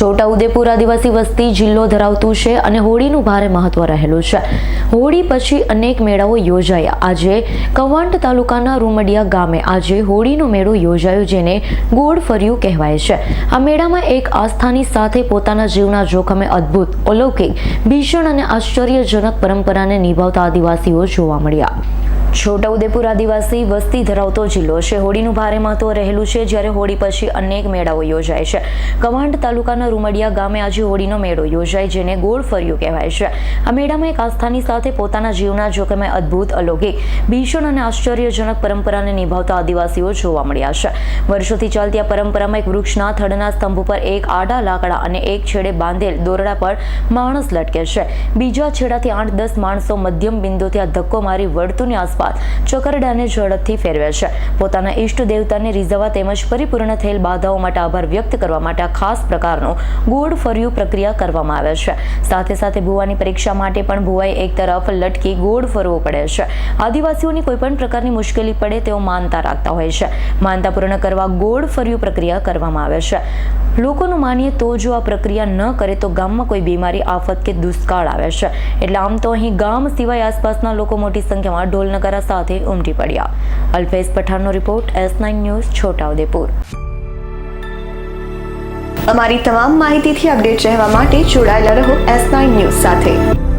છોટાઉદેપુર આદિવાસી વસ્તી જિલ્લો ધરાવતું છે અને હોળીનું ભારે મહત્વ રહેલું છે. હોળી પછી અનેક મેળાઓ યોજાયા. આજે કવાંટ તાલુકાના રૂમડિયા ગામે આજે હોળીનો મેળો યોજાયો જેને ગોળ ફર્યું કહેવાય છે. આ મેળામાં એક આસ્થાની સાથે પોતાના જીવના જોખમે અદ્ભુત, અલૌકિક, ભીષણ અને આશ્ચર્યજનક પરંપરાને નિભાવતા આદિવાસીઓ જોવા મળ્યા. છોટાઉદેપુર આદિવાસી વસ્તી ધરાવતો જિલ્લો છે. હોળીનું ભારે મહત્વ રહેલું છે જ્યારે હોળી પછી અનેક મેળાઓ યોજાય છે. કવાંટ તાલુકાના રૂમડિયા ગામે આજે હોળીનો મેળો યોજાય જેને ગોળ ફર્યું કહેવાય છે. આ મેળામાં એક આસ્થાની સાથે પોતાના જીવના જોખમે અદ્ભુત, અલૌકિક, ભીષણ અને આશ્ચર્યજનક પરંપરાને નિભાવતા આદિવાસીઓ જોવા મળ્યા છે. વર્ષોથી ચાલતી આ પરંપરામાં એક વૃક્ષના થડના સ્તંભ પર એક આડા લાકડા અને એક છેડે બાંધેલ દોરડા પર માણસ લટકે છે. બીજા છેડાથી આઠ દસ માણસો મધ્યમ બિંદુથી આ ધક્કો મારી વર્તુળની આસપાસ ચકરડાને ઝડપથી ફેરવે છે. પોતાના ઈષ્ટ દેવતાને રીઝવવા તેમજ પરિપૂર્ણ થયેલ બાધાઓ માટે આભાર વ્યક્ત કરવા માટે આ ખાસ પ્રકારનો ગોળ ફર્યું પ્રક્રિયા કરવામાં આવે છે. સાથે સાથે ભુવાની પરીક્ષા માટે પણ ભુવાએ એક તરફ લટકી ગોળ ફરવો પડે છે. આદિવાસીઓની કોઈ પણ પ્રકારની મુશ્કેલી પડે તેઓ માનતા રાખતા હોય છે. માનતા પૂર્ણ કરવા ગોળ ફર્યું પ્રક્રિયા કરવામાં આવે છે. લોકોનું માનીએ તો જો આ પ્રક્રિયા ન કરે તો ગામમાં કોઈ બીમારી, આફત કે દુષ્કાળ આવે છે. એટલે આમ તો અહીં ગામ સિવાય આસપાસના લોકો મોટી સંખ્યામાં ઢોલ સાથે ઉમટી પડ્યા. Alpesh પઠાણનો report, S nine news, Chhota Udepur. અમારી તમામ માહિતીથી અપડેટ રહેવા માટે જોડાયેલા રહો એસ નાઇન ન્યૂઝ સાથે.